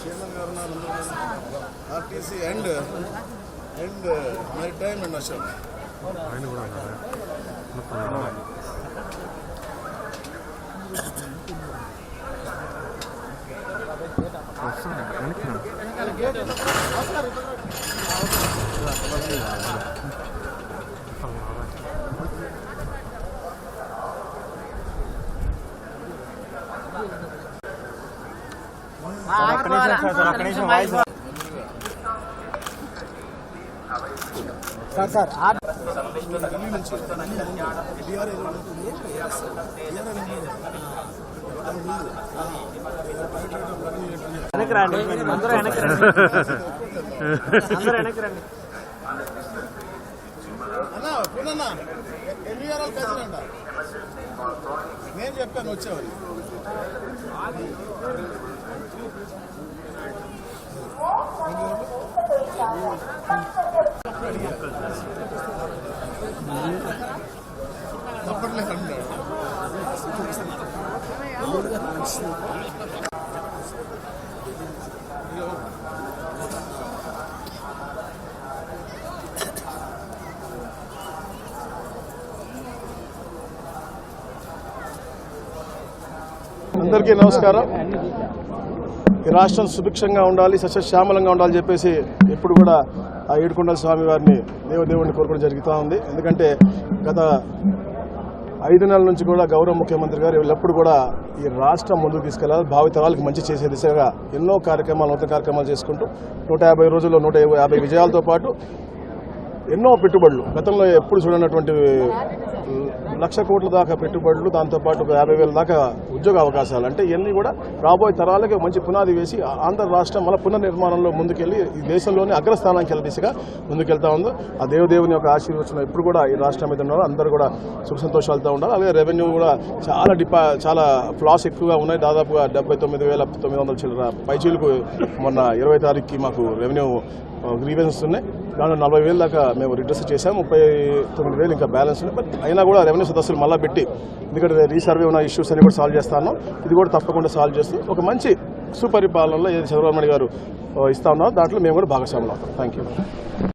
Chairman గారు RTC and and night time and Ashok ఆయన కూడా ఉన్నారా వస్తుంది వెనక్కి రా. ఢిల్లీ వెనక్కి రండి అందరూ వెనక్కి రండి అందరూ వెనక్కి రండి అన్నా నేను చెప్పాను వచ్చేవారు అందరికీ నమస్కారం ఈ రాష్ట్రం సుభిక్షంగా ఉండాలి సస్యశ్యామలంగా ఉండాలని చెప్పేసి ఎప్పుడు కూడా ఆ ఏడుకొండల స్వామి వారిని దేవదేవుడిని కోరుకోవడం జరుగుతూ ఉంది. ఎందుకంటే గత ఐదు నెలల నుంచి కూడా గౌరవ ముఖ్యమంత్రి గారు ఎప్పుడు కూడా ఈ రాష్ట్రం ముందుకు తీసుకెళ్ళాలి భావితరాలకు మంచి చేసే దిశగా ఎన్నో కార్యక్రమాలు నూతన కార్యక్రమాలు చేసుకుంటూ నూట యాభై రోజుల్లో నూట యాభై విజయాలతో పాటు ఎన్నో పెట్టుబడులు. గతంలో ఎప్పుడు చూడనటువంటి లక్ష కోట్ల దాకా పెట్టుబడులు దాంతోపాటు ఒక యాభై వేల దాకా ఉద్యోగ అవకాశాలు. అంటే ఇవన్నీ కూడా రాబోయే తరాలకి మంచి పునాది వేసి ఆంధ్ర రాష్ట్రం మళ్ళీ పునర్నిర్మాణంలో ముందుకెళ్ళి ఈ దేశంలోనే అగ్రస్థానానికి వెళ్ళే దిశగా ముందుకెళ్తా ఉందో. ఆ దేవదేవుని యొక్క ఆశీర్వచనం ఎప్పుడు కూడా ఈ రాష్ట్రం మీద ఉన్నారు అందరూ కూడా సుఖ సంతోషాలతో ఉండాలి. అలాగే రెవెన్యూ కూడా చాలా డిపా చాలా ఫ్లాస్ ఎక్కువగా ఉన్నాయి. దాదాపుగా డెబ్బై తొమ్మిది వేల తొమ్మిది వందల చిల్లర పైచీలకు మొన్న ఇరవై తారీఖుకి మాకు రెవెన్యూ గ్రీవెన్స్ ఉన్నాయి. దాంట్లో నలభై వేలు దాకా మేము రిడ్రెస్ చేసాం ముప్పై తొమ్మిది వేలు ఇంకా బ్యాలెన్స్ ఉన్నాయి బట్ అయినా కూడా రెవెన్యూ సదస్సులు మళ్ళీ పెట్టి ఎందుకంటే రీసర్వే ఉన్న ఇష్యూస్ అన్ని కూడా సాల్వ్ చేస్తాను ఇది కూడా తప్పకుండా సాల్వ్ చేస్తూ ఒక మంచి సుపరిపాలనలో ఏది చంద్రబాబు నాయుడు గారు ఇస్తా ఉన్నారో దాంట్లో మేము కూడా భాగస్వాములు అవుతాం. Thank you